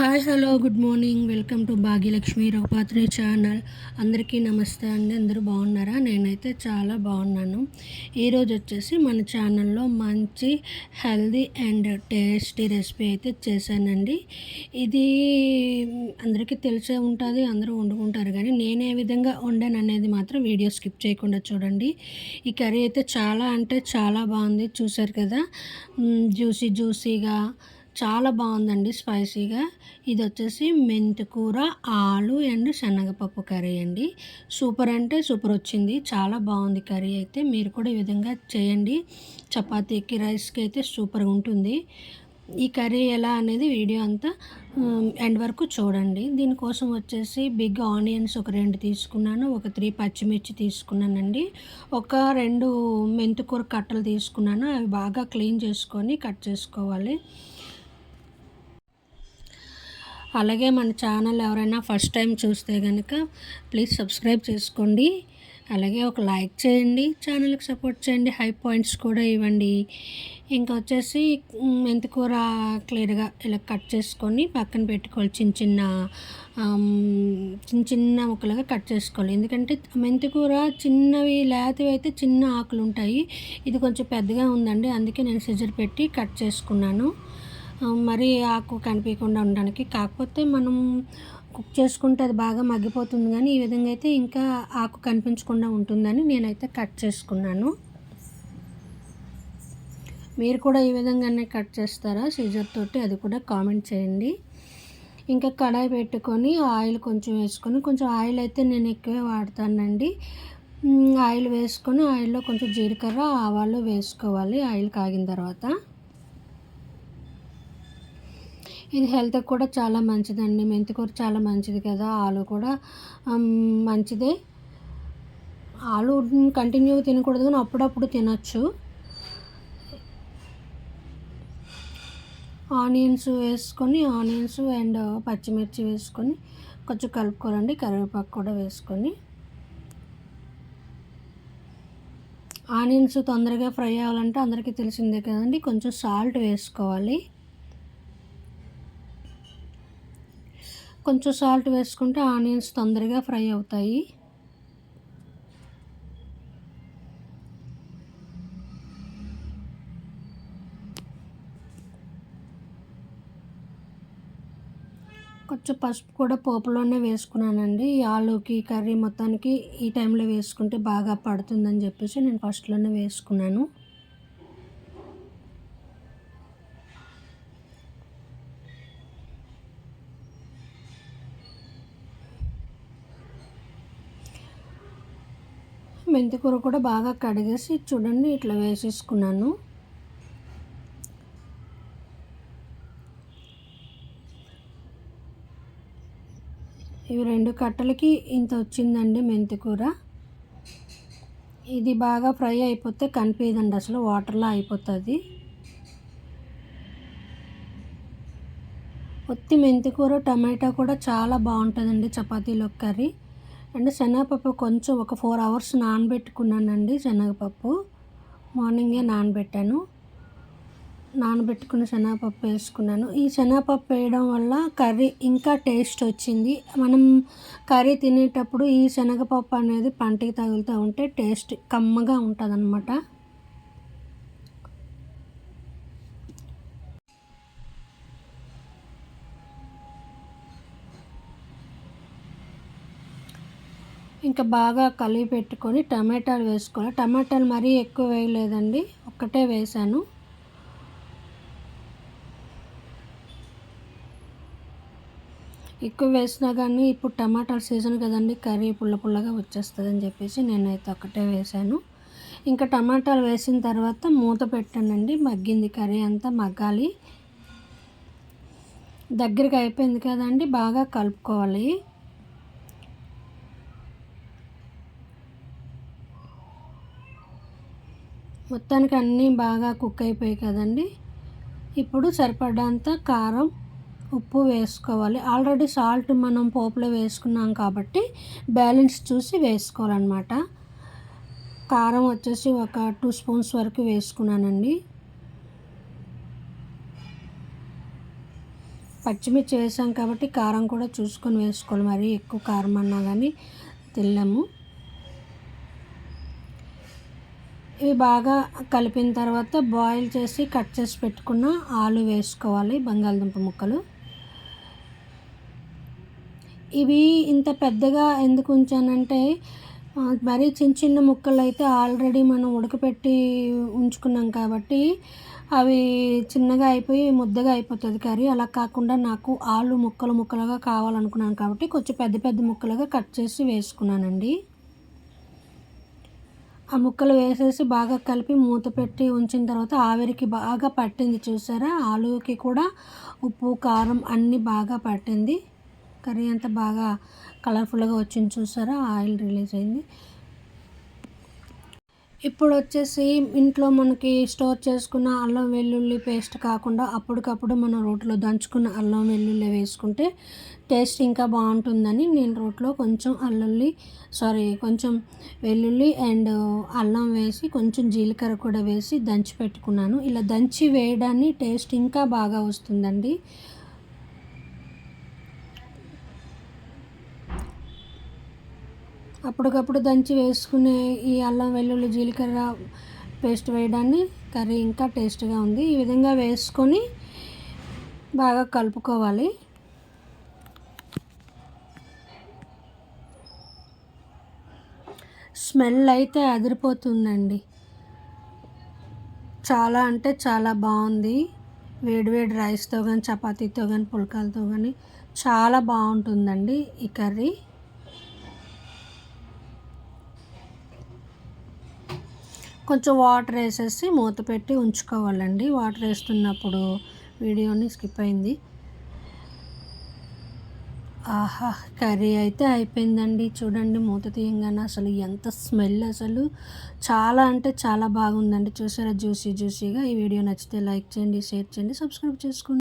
Hi hello good morning welcome to Bhagyalakshmi Raghupatri channel అందరికీ నమస్తే అండి. అందరూ బాగున్నారా? నేనైతే చాలా బాగున్నాను. ఈరోజు వచ్చేసి మన ఛానల్లో మంచి హెల్దీ అండ్ టేస్టీ రెసిపీ అయితే చేశానండి. ఇది అందరికీ తెలిసే ఉంటుంది అందరూ వండుకుంటారు. కానీ నేను ఏ విధంగా వండాను అనేది మాత్రం వీడియో స్కిప్ చేయకుండా చూడండి. ఈ కర్రీ అయితే చాలా అంటే చాలా బాగుంది. చూసారు కదా? జ్యూసీ జ్యూసీగా చాలా బాగుందండి స్పైసీగా. ఇది వచ్చేసి మెంతికూర ఆలు అండ్ శనగపప్పు కర్రీ అండి. సూపర్ అంటే సూపర్ వచ్చింది. చాలా బాగుంది కర్రీ అయితే. మీరు కూడా ఈ విధంగా చేయండి. చపాతీకి రైస్కి అయితే సూపర్గా ఉంటుంది. ఈ కర్రీ ఎలా అనేది వీడియో అంతా ఎండ్ వరకు చూడండి. దీనికోసం వచ్చేసి బిగ్ ఆనియన్స్ ఒక రెండు తీసుకున్నాను. ఒక త్రీ పచ్చిమిర్చి తీసుకున్నానండి. ఒక రెండు మెంతికూర కట్టలు తీసుకున్నాను. అవి బాగా క్లీన్ చేసుకొని కట్ చేసుకోవాలి. అలాగే మన ఛానల్ ఎవరైనా ఫస్ట్ టైం చూస్తే కనుక ప్లీజ్ సబ్స్క్రైబ్ చేసుకోండి. అలాగే ఒక లైక్ చేయండి ఛానల్కి సపోర్ట్ చేయండి హై పాయింట్స్ కూడా ఇవ్వండి. ఇంకా వచ్చేసి మెంతికూర క్లియర్గా ఇలా కట్ చేసుకొని పక్కన పెట్టుకోవాలి. చిన్న చిన్న చిన్న చిన్న ముక్కలుగా కట్ చేసుకోవాలి. ఎందుకంటే మెంతికూర చిన్నవి లేతవి అయితే చిన్న ఆకులు ఉంటాయి ఇది కొంచెం పెద్దగా ఉందండి అందుకే నేను సిజర్ పెట్టి కట్ చేసుకున్నాను. మరీ ఆకు కనిపించకుండా ఉండడానికి. కాకపోతే మనం కుక్ చేసుకుంటే అది బాగా మగ్గిపోతుంది కానీ ఈ విధంగా అయితే ఇంకా ఆకు కనిపించకుండా ఉంటుందని నేనైతే కట్ చేసుకున్నాను. మీరు కూడా ఈ విధంగానే కట్ చేస్తారా? సీజర్ తోటి అది కూడా కామెంట్ చేయండి. ఇంకా కడాయి పెట్టుకొని ఆయిల్ కొంచెం వేసుకొని కొంచెం ఆయిల్ అయితే నేను ఎక్కువే వాడతానండి. ఆయిల్ వేసుకొని ఆయిల్లో కొంచెం జీలకర్ర ఆవాలు వేసుకోవాలి ఆయిల్ కాగిన తర్వాత. ఇది హెల్త్కి కూడా చాలా మంచిదండి. మెంతికూర చాలా మంచిది కదా. ఆలు కూడా మంచిదే. ఆలు కంటిన్యూగా తినకూడదు కానీ అప్పుడప్పుడు తినచ్చు. ఆనియన్స్ వేసుకొని ఆనియన్స్ అండ్ పచ్చిమిర్చి వేసుకొని కొంచెం కలుపుకోవాలండి. కరివేపాకు కూడా వేసుకొని. ఆనియన్స్ తొందరగా ఫ్రై అవ్వాలంటే అందరికీ తెలిసిందే కదండి. కొంచెం సాల్ట్ వేసుకోవాలి. కొంచెం సాల్ట్ వేసుకుంటే ఆనియన్స్ తొందరగా ఫ్రై అవుతాయి. కొంచెం పసుపు కూడా పోపులోనే వేసుకున్నానండి. ఆలూకి ఆలుకి కర్రీ మొత్తానికి ఈ టైంలో వేసుకుంటే బాగా పడుతుందని చెప్పేసి నేను ఫస్ట్లోనే వేసుకున్నాను. మెంతికూర కూడా బాగా కడిగేసి చూడండి ఇట్లా వేసేసుకున్నాను. ఇవి రెండు కట్టలకి ఇంత వచ్చిందండి మెంతికూర ఇది బాగా ఫ్రై అయిపోతే కనిపించదండి అసలు వాటర్లో అయిపోతుంది. కొత్తి మెంతికూర టమాటా కూడా చాలా బాగుంటుందండి చపాతీలో కర్రీ. అండ్ శనగపప్పు కొంచెం ఒక ఫోర్ అవర్స్ నానబెట్టుకున్నానండి శనగపప్పు. మార్నింగే నానబెట్టాను. నానబెట్టుకున్న శనగపప్పు వేసుకున్నాను. ఈ శనగపప్పు వేయడం వల్ల కర్రీ ఇంకా టేస్ట్ వచ్చింది. మనం కర్రీ తినేటప్పుడు ఈ శనగపప్పు అనేది పంటికి తగులుతూ ఉంటే టేస్ట్ కమ్మగా ఉంటుంది ఇంకా బాగా కలిపి పెట్టుకొని టమాటాలు వేసుకోవాలి. టమాటాలు మరీ ఎక్కువ వేయలేదండి. ఒక్కటే వేసాను. ఎక్కువ వేసినా కానీ ఇప్పుడు టమాటాల సీజన్ కదండి. కర్రీ పుల్ల పుల్లగా వచ్చేస్తుందని చెప్పేసి నేనైతే ఒకటే వేసాను. ఇంకా టమాటాలు వేసిన తర్వాత మూత పెట్టానండి. మగ్గింది కర్రీ అంతా మగ్గాలి. దగ్గరికి అయిపోయింది కదండి. బాగా కలుపుకోవాలి. మొత్తానికి అన్నీ బాగా కుక్ అయిపోయాయి కదండి. ఇప్పుడు సరిపడంత కారం ఉప్పు వేసుకోవాలి. ఆల్రెడీ సాల్ట్ మనం పోపులో వేసుకున్నాం కాబట్టి బ్యాలెన్స్ చూసి వేసుకోవాలన్నమాట. కారం వచ్చేసి ఒక టూ స్పూన్స్ వరకు వేసుకున్నానండి. పచ్చిమిర్చి వేసాం కాబట్టి కారం కూడా చూసుకొని వేసుకోవాలి. మరి ఎక్కువ కారం అన్నా కానీ తినలేము. ఇవి బాగా కలిపిన తర్వాత బాయిల్ చేసి కట్ చేసి పెట్టుకున్న ఆలు వేసుకోవాలి బంగాళదుంప ముక్కలు. ఇవి ఇంత పెద్దగా ఎందుకు ఉంచానంటే మరీ చిన్న చిన్న ముక్కలు అయితే ఆల్రెడీ మనం ఉడకపెట్టి ఉంచుకున్నాం కాబట్టి అవి చిన్నగా అయిపోయి ముద్దగా అయిపోతుంది. కర్రీ అలా కాకుండా నాకు ఆలు ముక్కలు ముక్కలుగా కావాలనుకున్నాను కాబట్టి కొంచెం పెద్ద పెద్ద ముక్కలుగా కట్ చేసి వేసుకున్నానండి. ఆ ముక్కలు వేసేసి బాగా కలిపి మూత పెట్టి ఉంచిన తర్వాత ఆవిరికి బాగా పట్టింది చూసారా? ఆలుకి కూడా ఉప్పు కారం అన్నీ బాగా పట్టింది. కర్రీ అంతా బాగా కలర్ఫుల్గా వచ్చింది చూసారా? ఆయిల్ రిలీజ్ అయింది. ఇప్పుడు వచ్చేసి ఇంట్లో మనకి స్టోర్ చేసుకున్న అల్లం వెల్లుల్లి పేస్ట్ కాకుండా అప్పటికప్పుడు మనం రోట్లో దంచుకున్న అల్లం వెల్లుల్లి వేసుకుంటే టేస్ట్ ఇంకా బాగుంటుందని నేను రోట్లో కొంచెం అల్లుల్లి సారీ కొంచెం వెల్లుల్లి అండ్ అల్లం వేసి కొంచెం జీలకర్ర కూడా వేసి దంచి పెట్టుకున్నాను. ఇలా దంచి వేయడాన్ని టేస్ట్ ఇంకా బాగా వస్తుందండి. అప్పటికప్పుడు దంచి వేసుకునే ఈ అల్లం వెల్లుల్లి జీలకర్ర పేస్ట్ వేయడాన్ని కర్రీ ఇంకా టేస్ట్గా ఉంది. ఈ విధంగా వేసుకొని బాగా కలుపుకోవాలి. స్మెల్ అయితే అదిరిపోతుందండి. చాలా అంటే చాలా బాగుంది. వేడివేడి రైస్తో కానీ చపాతీతో కానీ పుల్కాలతో కానీ చాలా బాగుంటుందండి ఈ కర్రీ. కొంచెం వాటర్ వేసేసి మూత పెట్టి ఉంచుకోవాలండి. వాటర్ వేస్తున్నప్పుడు వీడియోని స్కిప్ అయింది. ఆహా కర్రీ అయితే అయిపోయిందండి. చూడండి మూత తీయంగానే అసలు ఎంత స్మెల్ అసలు. చాలా అంటే చాలా బాగుందండి. చూసారా జ్యూసీ జ్యూసీగా. ఈ వీడియో నచ్చితే లైక్ చేయండి షేర్ చేయండి సబ్స్క్రైబ్ చేసుకోండి.